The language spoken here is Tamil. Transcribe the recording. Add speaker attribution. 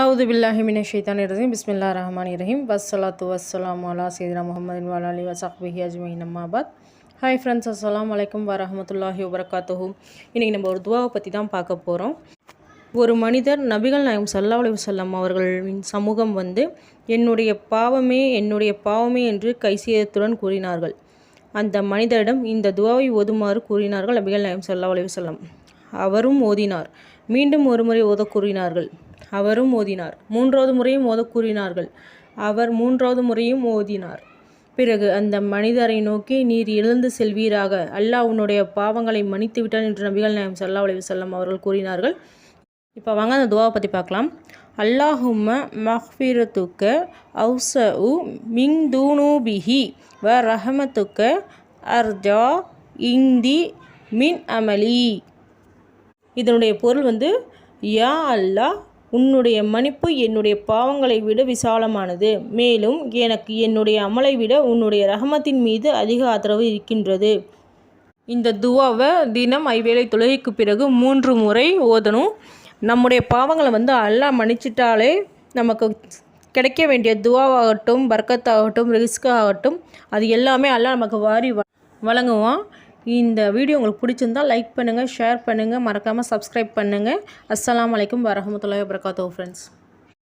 Speaker 1: அவுது பில்லாஹிமின ஷைத்தான் ரஹீம் பிஸ்மில்லா ரஹ்மான் ரஹீம் வஸ்ஸலாத்து வஸ்ஸலாம் அலா சீதனா முகமதின் வாலி வசாக்பிஹி அஜ்மீன் அம்மாபாத் ஹாய் ஃப்ரெண்ட்ஸ் அஸ்ஸலாம் வலைக்கம் வரஹமத்துல்லாஹி வபரகாத்துஹு இன்றைக்கி நம்ம ஒரு துவாவை பற்றி தான் பார்க்க போகிறோம் ஒரு மனிதர் நபிகள் நாயம் சல்லா அலி வல்லம் அவர்களின் சமூகம் வந்து என்னுடைய பாவமே என்னுடைய பாவமே என்று கைசியத்துடன் கூறினார்கள். அந்த மனிதரிடம் இந்த துவாவை ஓதுமாறு கூறினார்கள் நபிகள் நாயம் சல்லா அலி வல்லம் அவரும் ஓதினார். மீண்டும் ஒருமுறை ஓத கூறினார்கள். அவரும் ஓதினார் மூன்றாவது முறையும் ஓத கூறினார்கள். அவர் மூன்றாவது முறையும் ஓதினார் பிறகு அந்த மனிதரை நோக்கி நீர் எழுந்து செல்வீராக. அல்லாஹ் உன்னுடைய பாவங்களை மன்னித்து விட்டான் என்று நபிகள் நாயம் சல்லா அலி வல்லம் அவர்கள் கூறினார்கள். இப்போ வாங்க அந்த துவாவை பற்றி பார்க்கலாம். அல்லாஹும்ம மஹ்ஃபிரத்துக்க அவுச உ மிங் தூனூபிஹி வ ரஹமத்துக்க அர்ஜா இந்தி மின் அமலி. இதனுடைய பொருள் வந்து யா அல்லாஹ் உன்னுடைய மன்னிப்பு என்னுடைய பாவங்களை விட விசாலமானது. மேலும் எனக்கு என்னுடைய அமலை விட உன்னுடைய ரஹமத்தின் மீது அதிக ஆதரவு இருக்கின்றது. இந்த துவாவை தினம் ஐவேளை தொழுகைக்கு பிறகு மூன்று முறை ஓதணும். நம்முடைய பாவங்களை வந்து அல்லாஹ் மன்னிச்சிட்டாலே நமக்கு கிடைக்க வேண்டிய துவாவாகட்டும் பர்க்கத்தாகட்டும் ரிஸ்க் ஆகட்டும் அது எல்லாமே அல்லாஹ் நமக்கு வாரி வழங்குவான். இந்த வீடியோ உங்களுக்கு பிடிச்சிருந்தால் லைக் பண்ணுங்கள் ஷேர் பண்ணுங்கள் மறக்காமல் சப்ஸ்கிரைப் பண்ணுங்கள் அஸ்லாம் வலைக்கம் வரமத்துல்லாய் வரகாத்தோ ஃப்ரெண்ட்ஸ்